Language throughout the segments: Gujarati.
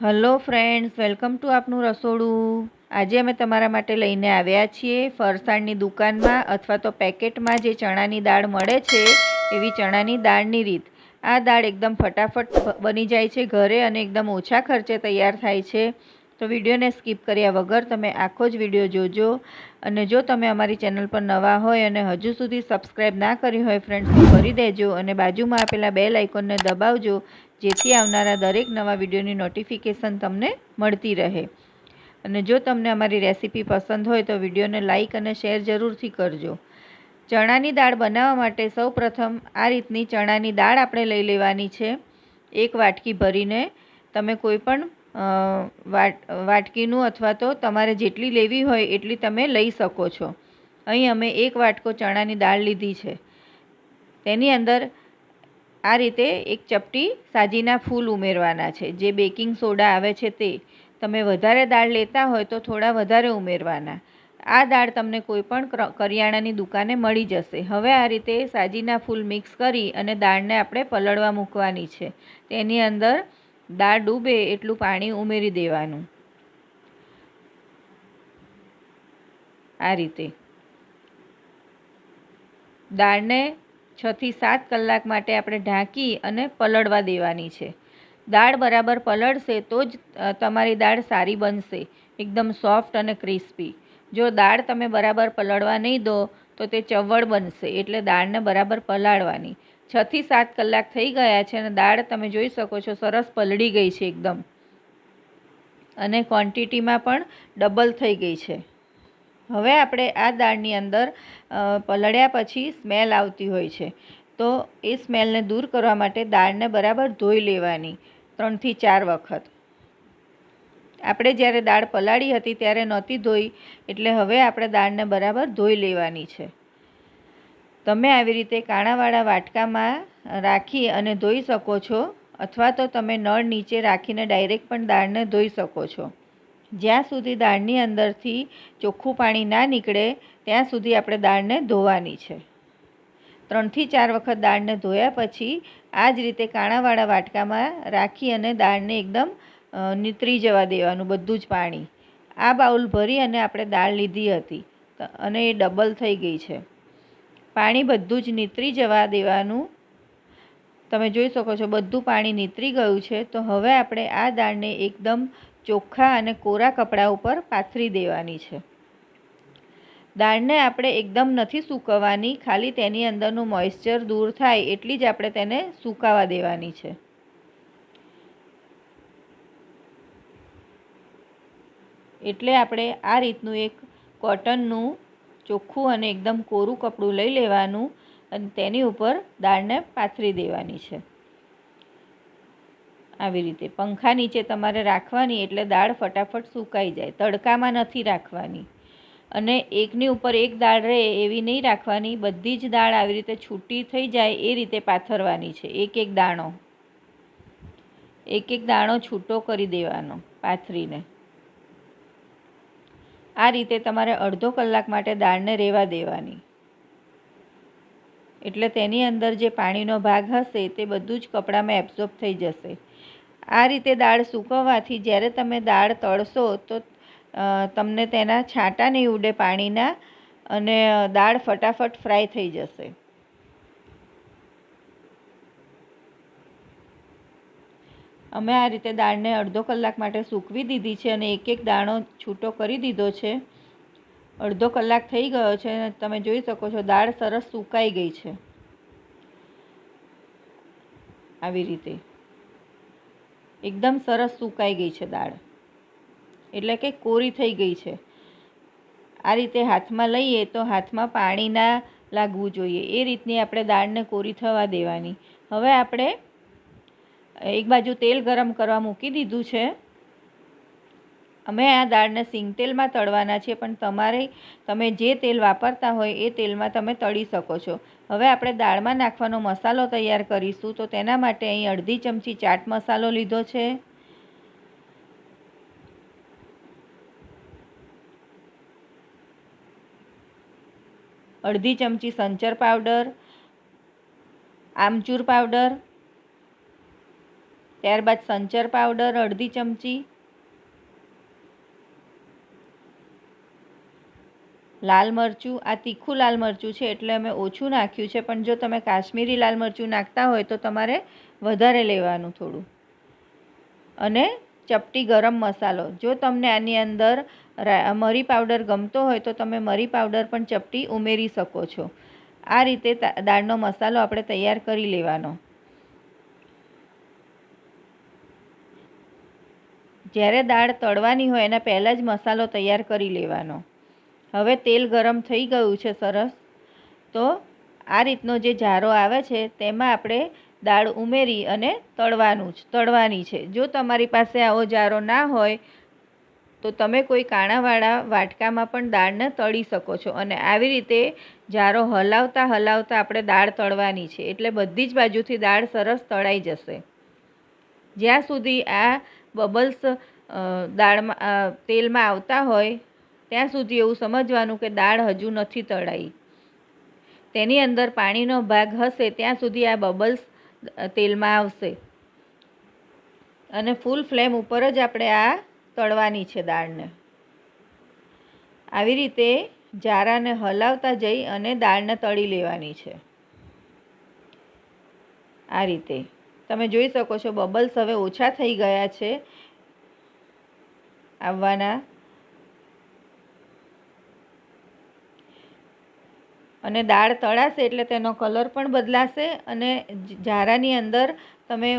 હલો ફ્રેન્ડ્સ, વેલકમ ટુ આપનું રસોડું. આજે અમે તમારા માટે લઈને આવ્યા છીએ ફરસાણની દુકાનમાં અથવા તો પેકેટમાં જે ચણાની દાળ મળે છે, એવી ચણાની દાળની રીત. આ દાળ એકદમ ફટાફટ બની જાય છે ઘરે અને એકદમ ઓછા ખર્ચે તૈયાર થાય છે. તો વિડીયોને સ્કીપ કર્યા વગર તમે આખો જ વીડિયો જોજો. અને જો તમે અમારી ચેનલ પર નવા હોય અને હજુ સુધી સબસ્ક્રાઈબ ના કરી હોય ફ્રેન્ડ્સ તો કરી દેજો અને બાજુમાં આપેલા બે લાઇકોનને દબાવજો, જેથી આવનારા દરેક નવા વિડીયોની નોટિફિકેશન તમને મળતી રહે. અને જો તમને અમારી રેસીપી પસંદ હોય તો વિડીયોને લાઇક અને શેર જરૂરથી કરજો. ચણાની દાળ બનાવવા માટે સૌ પ્રથમ આ રીતની ચણાની દાળ આપણે લઈ લેવાની છે. એક વાટકી ભરીને તમે કોઈ પણ વાટ, વાટકીનું અથવા તો તમારે જેટલી લેવી હોય એટલી તમે લઈ શકો છો. અહીં અમે એક વાટકો ચણાની દાળ લીધી છે. તેની અંદર આ રીતે એક ચપટી સાજીના ફૂલ ઉમેરવાના છે. જે બેકિંગ સોડા આવે છે તે તમે વધારે દાળ લેતા હોય તો થોડા વધારે ઉમેરવાના. આ દાળ તમને કોઈ પણ કરિયાણાની દુકાને મળી જશે. હવે આ રીતે સાજીના ફૂલ મિક્સ કરી અને દાળને આપણે પલળવા મૂકવાની છે. તેની અંદર દાળ ડૂબે એટલું પાણી ઉમેરી દેવાનું. આ રીતે. દાળને છથી સાત કલાક માટે આપણે ઢાંકી અને પલળવા દેવાની છે. દાળ બરાબર પલળશે તો જ તમારી દાળ સારી બનશે, એકદમ સોફ્ટ અને ક્રિસ્પી. જો દાળ તમે બરાબર પલળવા નહીં દો, તો તે ચવળ બનશે, એટલે દાળને બરાબર પલાળવાની. છથી સાત કલાક થઈ ગયા છે અને દાળ તમે જોઈ શકો છો, સરસ પલળી ગઈ છે એકદમ. અને ક્વોન્ટિટીમાં પણ ડબલ થઈ ગઈ છે. હવે આપણે આ દાળની અંદર પલળ્યા પછી સ્મેલ આવતી હોય છે. તો એ સ્મેલને દૂર કરવા માટે દાળને બરાબર ધોઈ લેવાની, ત્રણથી ચાર વખત. આપણે જ્યારે દાળ પલાળી હતી ત્યારે નહોતી ધોઈ, એટલે હવે આપણે દાળને બરાબર ધોઈ લેવાની છે. તમે આવી રીતે કાણાવાળા વાટકામાં રાખી અને ધોઈ શકો છો, અથવા તો તમે નળ નીચે રાખીને ડાયરેક્ટ પણ દાળને ધોઈ શકો છો. જ્યાં સુધી દાળની અંદરથી ચોખ્ખું પાણી ના નીકળે, ત્યાં સુધી આપણે દાળને ધોવાની છે. ત્રણથી ચાર વખત દાળને ધોયા પછી, આ જ રીતે કાણાવાળા વાટકામાં રાખી અને દાળને એકદમ નીતરી જવા દેવાનું, બધું જ પાણી. આ બાઉલ ભરી અને આપણે દાળ લીધી હતી, અને એ ડબલ થઈ ગઈ છે. પાણી બધું જ નીતરી જવા દેવાનું. તમે જોઈ શકો છો, બધું પાણી નીતરી ગયું છે. તો હવે આપણે આ દાળને એકદમ ચોખ્ખા અને કોરા કપડા ઉપર પાથરી દેવાની છે. દાળને આપણે એકદમ નથી સૂકવવાની, ખાલી તેની અંદરનું મોઇશ્ચર દૂર થાય એટલી જ આપણે તેને સૂકાવા દેવાની છે. એટલે આપણે આ રીતનું એક કોટનનું ચોખ્ખું અને એકદમ કોરું કપડું લઈ લેવાનું અને તેની ઉપર દાળને પાથરી દેવાની છે. આવી રીતે પંખા નીચે તમારે રાખવાની એટલે દાળ ફટાફટ સુકાઈ જાય. તડકામાં નથી રાખવાની. અને એકની ઉપર એક દાળ રહે એવી નહીં રાખવાની. બધી જ દાળ આવી રીતે છૂટી થઈ જાય એ રીતે પાથરવાની છે. એક એક દાણો. એક એક દાણો છૂટો કરી દેવાનો પાથરીને. આ રીતે તમારે અડધો કલાક માટે દાળને રહેવા દેવાની. એટલે તેની અંદર જે પાણીનો ભાગ હશે તે બધું જ કપડામાં એબ્ઝોર્બ થઈ જશે. આ રીતે દાળ સૂકવવાથી જ્યારે તમે દાળ તળશો તો તમને તેના છાંટા નહીં ઉડે પાણીના અને દાળ ફટાફટ ફ્રાય થઈ જશે. અમે આ રીતે દાળને અડધો કલાક માટે સૂકવી દીધી છે અને એક એક દાણો છૂટો કરી દીધો છે. અડધો કલાક થઈ ગયો છે અને તમે જોઈ શકો છો દાળ સરસ સુકાઈ ગઈ છે. આવી રીતે. એકદમ સરસ સુકાઈ ગઈ છે દાળ. એટલે કે કોરી થઈ ગઈ છે. આ રીતે હાથમાં લઈએ તો હાથમાં પાણી ના લાગવું જોઈએ. એ રીતની આપણે દાળને કોરી થવા દેવાની. હવે આપણે એક બાજુ તેલ ગરમ કરવા મૂકી દીધું છે. અમે આ દાળને સિંગ તેલમાં તળવાના છીએ, પણ તમારે, તમે જે તેલ વાપરતા હોય એ તેલમાં તમે તળી શકો છો. હવે આપણે દાળમાં નાખવાનો મસાલો તૈયાર કરીશું, તો તેના માટે અહીં અડધી ચમચી ચાટ મસાલો લીધો છે. અડધી ચમચી સંચર પાવડર, આમચૂર પાવડર ત્યારબાદ સંચર પાવડર, અડધી ચમચી લાલ મરચું. આ તીખું લાલ મરચું છે એટલે અમે ઓછું નાખ્યું છે, પણ જો તમે કાશ્મીરી લાલ મરચું નાખતા હોય તો તમારે વધારે લેવાનું થોડું. અને ચપટી ગરમ મસાલો. જો તમને આની અંદર મરી પાવડર ગમતો હોય તો તમે મરી પાવડર પણ ચપટી ઉમેરી શકો છો. આ રીતે દાળનો મસાલો આપણે તૈયાર કરી લેવાનો. જ્યારે દાળ તળવાની હોય, એના પહેલાં જ મસાલો તૈયાર કરી લેવાનો. હવે તેલ ગરમ થઈ ગયું છે સરસ. તો આ રીતનો જે જારો આવે છે, તેમાં આપણે દાળ ઉમેરી અને તળવાનું જ, તળવાની છે. જો તમારી પાસે આવો જારો ના હોય, તો તમે કોઈ કાણાવાળા વાટકામાં પણ દાળને તળી શકો છો. અને આવી રીતે જારો હલાવતા હલાવતા આપણે દાળ તળવાની છે. એટલે બધી જ બાજુથી દાળ સરસ તળાઈ જશે. જ્યાં સુધી આ બબલ્સ દાળમાં તેલમાં આવતા હોય, ત્યાં સુધી એવું સમજવાનું કે દાળ હજુ નથી તળાઈ. તેની અંદર પાણીનો ભાગ હશે, ત્યાં સુધી આ બબલ્સ તેલમાં આવશે. અને ફૂલ ફ્લેમ ઉપર જ આપણે આ તળવાની છે દાળને. આવી રીતે જારાને હલાવતા જઈ અને દાળને તળી લેવાની છે. આ રીતે. તમે જોઈ શકો છો, બબલ્સ હવે ઓછા થઈ ગયા છે આવવાના. અને દાળ તળાશે એટલે તેનો કલર પણ બદલાશે અને ઝારાની અંદર તમે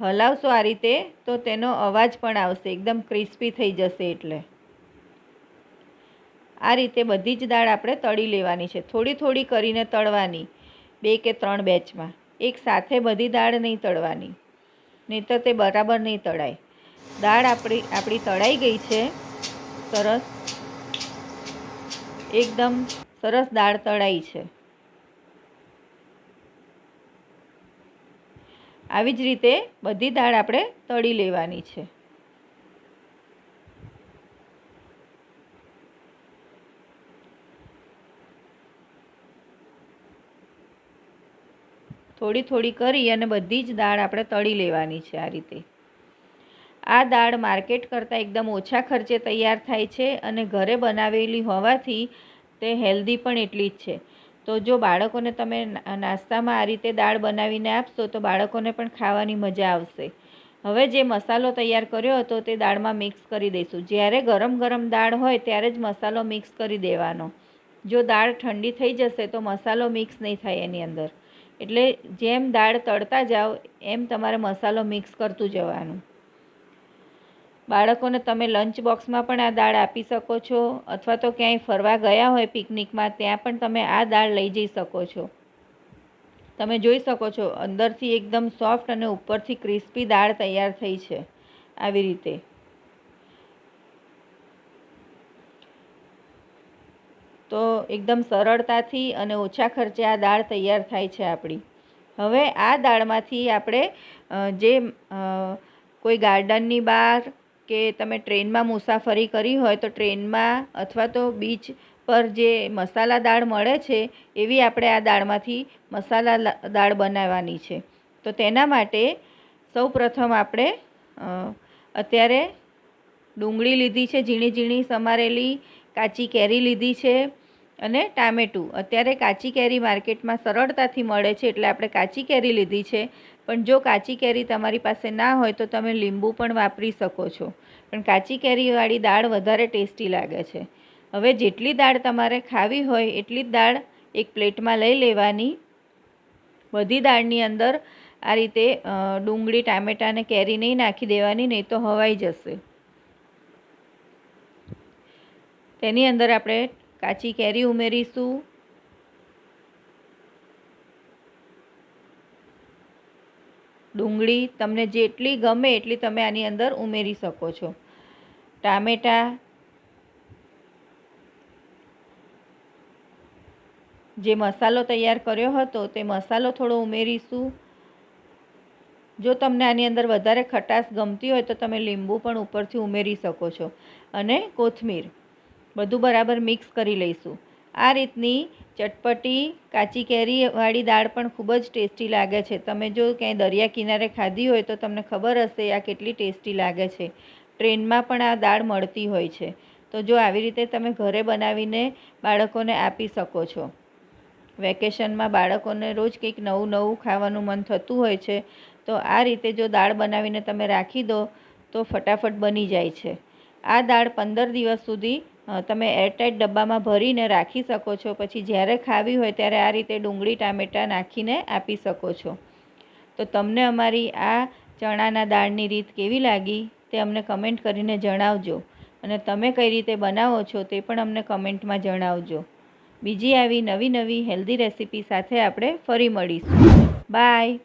હલાવશો આ રીતે તો તેનો અવાજ પણ આવશે, એકદમ ક્રિસ્પી થઈ જશે એટલે. આ રીતે બધી જ દાળ આપણે તળી લેવાની છે, થોડી થોડી કરીને તળવાની, બે કે ત્રણ બેચમાં. એક સાથે બધી દાળ નહીં તળવાની. નહીં તો તે બરાબર નહીં તળાય. દાળ આપણી આપણી તળાઈ ગઈ છે. સરસ. એકદમ સરસ દાળ તળાઈ છે. આવી જ રીતે બધી દાળ આપણે તળી લેવાની છે. થોડી થોડી કરી અને બધી જ દાળ આપણે તળી લેવાની છે આ રીતે. આ દાળ માર્કેટ કરતાં એકદમ ઓછા ખર્ચે તૈયાર થાય છે અને ઘરે બનાવેલી હોવાથી તે હેલ્ધી પણ એટલી જ છે. તો જો બાળકોને તમે નાસ્તામાં આ રીતે દાળ બનાવીને આપશો તો બાળકોને પણ ખાવાની મજા આવશે. હવે જે મસાલો તૈયાર કર્યો હતો તે દાળમાં મિક્સ કરી દઈશું. જ્યારે ગરમ ગરમ દાળ હોય ત્યારે જ મસાલો મિક્સ કરી દેવાનો. જો દાળ ઠંડી થઈ જશે તો મસાલો મિક્સ નહીં થાય એની અંદર. એટલે જેમ દાળ તળતા જાઓ, એમ તમારે મસાલો મિક્સ કરતું જવાનું. બાળકોને તમે લંચ બોક્સમાં પણ આ દાળ આપી શકો છો, અથવા તો ક્યાંય ફરવા ગયા હોય પિકનિકમાં, ત્યાં પણ તમે આ દાળ લઈ જઈ શકો છો. તમે જોઈ શકો છો, અંદરથી એકદમ સોફ્ટ અને ઉપરથી ક્રિસ્પી દાળ તૈયાર થઈ છે, આવી રીતે. તો એકદમ સરળતાથી અને ઓછા ખર્ચે આ દાળ તૈયાર થાય છે આપણી. હવે આ દાળમાંથી આપણે જે કોઈ ગાર્ડનની બહાર કે તમે ટ્રેનમાં મુસાફરી કરી હોય તો ટ્રેનમાં અથવા તો બીચ પર જે મસાલા દાળ મળે છે, એવી આપણે આ દાળમાંથી મસાલા દાળ બનાવવાની છે. તો તેના માટે સૌ પ્રથમ આપણે અત્યારે ડુંગળી લીધી છે, ઝીણી ઝીણી સમારેલી, કાચી કેરી લીધી છે અને ટામેટું. અત્યારે કાચી કેરી માર્કેટમાં સરળતાથી મળે છે એટલે આપણે કાચી કેરી લીધી છે. પણ જો કાચી કેરી તમારી પાસે ના હોય તો તમે લીંબુ પણ વાપરી શકો છો. પણ કાચી કેરીવાળી દાળ વધારે ટેસ્ટી લાગે છે. હવે જેટલી દાળ તમારે ખાવી હોય એટલી જ દાળ એક પ્લેટમાં લઈ લેવાની. બધી દાળની અંદર આ રીતે ડુંગળી, ટામેટાં અને કેરી નહીં નાખી દેવાની, નહીં તો હવાઈ જશે. તેની અંદર આપણે કાચી કેરી ઉમેરીશું. ડુંગળી તમને જેટલી ગમે એટલી તમે આની અંદર ઉમેરી શકો છો. ટામેટાં, જે મસાલો તૈયાર કર્યો હતો તે મસાલો થોડો ઉમેરીશું. જો તમને આની અંદર વધારે ખટાશ ગમતી હોય તો તમે લીંબુ પણ ઉપરથી ઉમેરી શકો છો. અને કોથમીર. બધું બરાબર મિક્સ કરી લઈશું. આ રીતની ચટપટી, કાચી કેરીવાળી દાળ પણ ખૂબ જ ટેસ્ટી લાગે છે. તમે જો ક્યાંય દરિયા કિનારે ખાધી હોય તો તમને ખબર હશે આ કેટલી ટેસ્ટી લાગે છે. ટ્રેનમાં પણ આ દાળ મળતી હોય છે. તો જો આવી રીતે તમે ઘરે બનાવીને બાળકોને આપી શકો છો. વેકેશનમાં બાળકોને રોજ કંઈક નવું નવું ખાવાનું મન થતું હોય છે, તો આ રીતે જો દાળ બનાવીને તમે રાખી દો તો ફટાફટ બની જાય છે. આ દાળ પંદર દિવસ સુધી તમે એરટાઈટ ડબ્બામાં ભરીને રાખી શકો છો. પછી જ્યારે ખાવી હોય ત્યારે આ રીતે ડુંગળી, ટામેટાં નાખીને આપી શકો છો. તો તમને અમારી આ ચણાના દાળની રીત કેવી લાગી તે અમને કમેન્ટ કરીને જણાવજો. અને તમે કઈ રીતે બનાવો છો તે પણ અમને કમેન્ટમાં જણાવજો. બીજી આવી નવી નવી હેલ્ધી રેસીપી સાથે આપણે ફરી મળીશું. બાય.